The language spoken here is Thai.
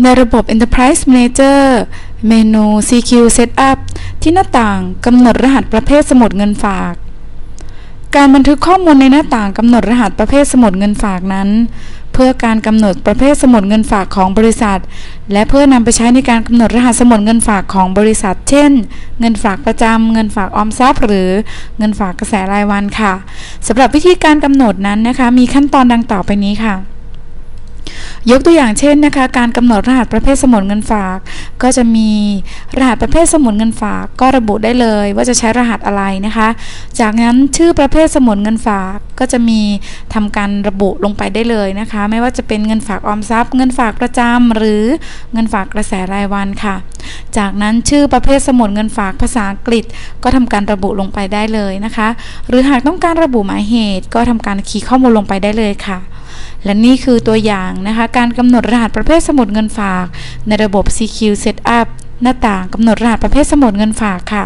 ในระบบ Enterprise Manager เมนู CQ Setup ที่หน้าต่างกำหนดรหัสประเภทสมุดเงินฝาก การบันทึกข้อมูลในหน้าต่างกำหนดรหัสประเภทสมุดเงินฝากนั้น เพื่อการกำหนดประเภทสมุดเงินฝากของบริษัท และเพื่อนำไปใช้ในการกำหนดรหัสสมุดเงินฝากของบริษัท เช่น เงินฝากประจำเงินฝากออมทรัพย์ หรือเงินฝากกระแสรายวันค่ะสำหรับวิธีการกำหนดนั้นนะคะ มีขั้นตอนดังต่อไปนี้ค่ะ ยกตัวอย่างเช่นนะคะการกำหนดรหัสประเภทสมุดเงินฝาก ก็จะมีรหัสประเภทสมุดเงินฝาก ก็ระบุได้เลยว่าจะใช้รหัสอะไรนะคะ จากนั้นชื่อประเภทสมุดเงินฝากก็จะมีทำการระบุลงไปได้เลยนะคะ ไม่ว่าจะเป็นเงินฝากออมทรัพย์ เงินฝากประจำหรือเงินฝากกระแสรายวันค่ะ จากนั้นชื่อประเภทสมุดเงินฝากภาษาอังกฤษ ก็ทำการระบุลงไปได้เลยนะคะ หรือหากต้องการระบุหมายเหตุ ก็ทำการคีย์ข้อมูลลงไปได้เลยค่ะ และนี่คือตัวอย่างนะคะ การกำหนดรหัสประเภทสมุดเงินฝาก ในระบบ CQ Setup หน้าต่างกำหนดรหัสประเภทสมุดเงินฝากค่ะ